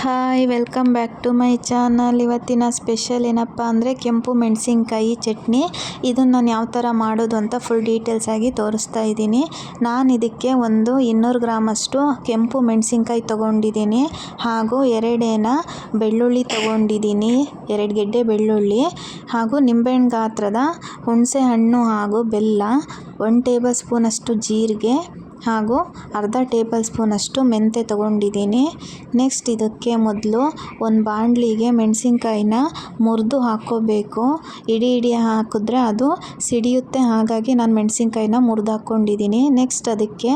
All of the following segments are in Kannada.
Hi, welcome back to my channel. ಇವತ್ತಿನ ಸ್ಪೆಷಲ್ ಏನಪ್ಪ ಅಂದರೆ ಕೆಂಪು ಮೆಣಸಿನ್ಕಾಯಿ ಚಟ್ನಿ. ಇದನ್ನು ನಾನು ಯಾವ ಥರ ಮಾಡೋದು ಅಂತ ಫುಲ್ ಡೀಟೇಲ್ಸ್ ಆಗಿ ತೋರಿಸ್ತಾ ಇದ್ದೀನಿ. ನಾನು ಇದಕ್ಕೆ ಒಂದು ಇನ್ನೂರು ಗ್ರಾಮಷ್ಟು ಕೆಂಪು ಮೆಣಸಿನ್ಕಾಯಿ ತೊಗೊಂಡಿದ್ದೀನಿ. ಹಾಗೂ ಎರಡೇನ ಬೆಳ್ಳುಳ್ಳಿ ತೊಗೊಂಡಿದ್ದೀನಿ. ಎರಡು ಗೆಡ್ಡೆ ಬೆಳ್ಳುಳ್ಳಿ ಹಾಗೂ ನಿಂಬೆಹಣ್ಣು ಗಾತ್ರದ ಹುಣಸೆ ಹಣ್ಣು ಹಾಗೂ ಬೆಲ್ಲ. ಒನ್ ಟೇಬಲ್ ಸ್ಪೂನಷ್ಟು ಜೀರಿಗೆ. ಹಾಗೂ ಅರ್ಧ ಟೇಬಲ್ ಸ್ಪೂನಷ್ಟು ಮೆಂತ್ಯ ತೊಗೊಂಡಿದ್ದೀನಿ. ನೆಕ್ಸ್ಟ್ ಇದಕ್ಕೆ ಮೊದಲು ಒಂದು ಬಾಣಲಿಗೆ ಮೆಣಸಿನ್ಕಾಯಿನ ಮುರಿದು ಹಾಕ್ಕೋಬೇಕು. ಇಡಿ ಇಡಿ ಹಾಕಿದ್ರೆ ಅದು ಸಿಡಿಯುತ್ತೆ, ಹಾಗಾಗಿ ನಾನು ಮೆಣಸಿನ್ಕಾಯಿನ ಮುರಿದು ಹಾಕ್ಕೊಂಡಿದ್ದೀನಿ. ನೆಕ್ಸ್ಟ್ ಅದಕ್ಕೆ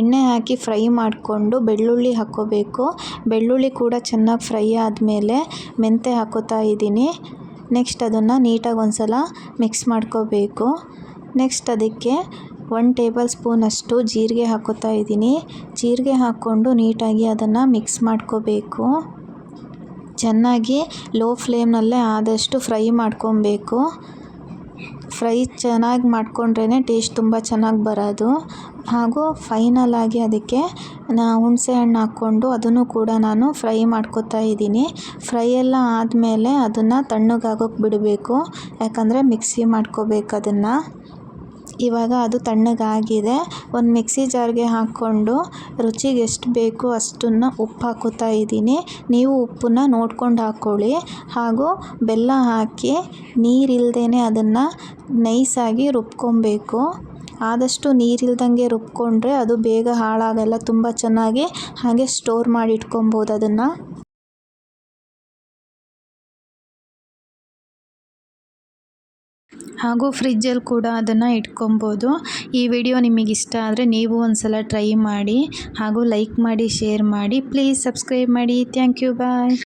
ಎಣ್ಣೆ ಹಾಕಿ ಫ್ರೈ ಮಾಡಿಕೊಂಡು ಬೆಳ್ಳುಳ್ಳಿ ಹಾಕ್ಕೋಬೇಕು. ಬೆಳ್ಳುಳ್ಳಿ ಕೂಡ ಚೆನ್ನಾಗಿ ಫ್ರೈ ಆದಮೇಲೆ ಮೆಂತ್ಯ ಹಾಕ್ಕೋತಾ ಇದ್ದೀನಿ. ನೆಕ್ಸ್ಟ್ ಅದನ್ನು ನೀಟಾಗಿ ಒಂದು ಸಲ ಮಿಕ್ಸ್ ಮಾಡ್ಕೋಬೇಕು. ನೆಕ್ಸ್ಟ್ ಅದಕ್ಕೆ ಒನ್ ಟೇಬಲ್ ಸ್ಪೂನಷ್ಟು ಜೀರಿಗೆ ಹಾಕೋತಾ ಇದ್ದೀನಿ. ಜೀರಿಗೆ ಹಾಕ್ಕೊಂಡು ನೀಟಾಗಿ ಅದನ್ನು ಮಿಕ್ಸ್ ಮಾಡ್ಕೋಬೇಕು. ಚೆನ್ನಾಗಿ ಲೋ ಫ್ಲೇಮ್ನಲ್ಲೇ ಆದಷ್ಟು ಫ್ರೈ ಮಾಡ್ಕೊಬೇಕು. ಫ್ರೈ ಚೆನ್ನಾಗಿ ಮಾಡಿಕೊಂಡ್ರೇ ಟೇಸ್ಟ್ ತುಂಬ ಚೆನ್ನಾಗಿ ಬರೋದು. ಹಾಗೂ ಫೈನಲ್ ಆಗಿ ಅದಕ್ಕೆ ನಾ ಹುಣಸೆ ಹಣ್ಣು ಹಾಕ್ಕೊಂಡು ಅದನ್ನು ಕೂಡ ನಾನು ಫ್ರೈ ಮಾಡ್ಕೊತಾ ಇದ್ದೀನಿ. ಫ್ರೈ ಎಲ್ಲ ಆದಮೇಲೆ ಅದನ್ನು ತಣ್ಣಗಾಗೋಕ್ಕೆ ಬಿಡಬೇಕು. ಯಾಕಂದರೆ ಮಿಕ್ಸಿ ಮಾಡ್ಕೋಬೇಕು ಅದನ್ನು. ಇವಾಗ ಅದು ತಣ್ಣಗಾಗಿದೆ. ಒಂದು ಮಿಕ್ಸಿ ಜಾರ್ಗೆ ಹಾಕ್ಕೊಂಡು ರುಚಿಗೆ ಎಷ್ಟು ಬೇಕು ಅಷ್ಟನ್ನು ಉಪ್ಪು ಹಾಕೋತಾ ಇದ್ದೀನಿ. ನೀವು ಉಪ್ಪನ್ನ ನೋಡ್ಕೊಂಡು ಹಾಕ್ಕೊಳ್ಳಿ ಹಾಗೂ ಬೆಲ್ಲ ಹಾಕಿ ನೀರಿಲ್ದೇ ಅದನ್ನು ನೈಸಾಗಿ ರುಬ್ಕೊಬೇಕು. ಆದಷ್ಟು ನೀರಿಲ್ದಂಗೆ ರುಬ್ಕೊಂಡ್ರೆ ಅದು ಬೇಗ ಹಾಳಾಗಲ್ಲ. ತುಂಬ ಚೆನ್ನಾಗಿ ಹಾಗೆ ಸ್ಟೋರ್ ಮಾಡಿ ಇಟ್ಕೊಬೋದು ಅದನ್ನು. ಹಾಗೂ ಫ್ರಿಜ್ಜಲ್ಲಿ ಕೂಡ ಅದನ್ನು ಇಟ್ಕೊಬೋದು. ಈ ವಿಡಿಯೋ ನಿಮಗೆ ಇಷ್ಟ ಆದರೆ ನೀವು ಒಂದು ಸಲ ಟ್ರೈ ಮಾಡಿ ಹಾಗೂ ಲೈಕ್ ಮಾಡಿ, ಶೇರ್ ಮಾಡಿ. ಪ್ಲೀಸ್ ಸಬ್ಸ್ಕ್ರೈಬ್ ಮಾಡಿ. Thank you. ಬಾಯ್.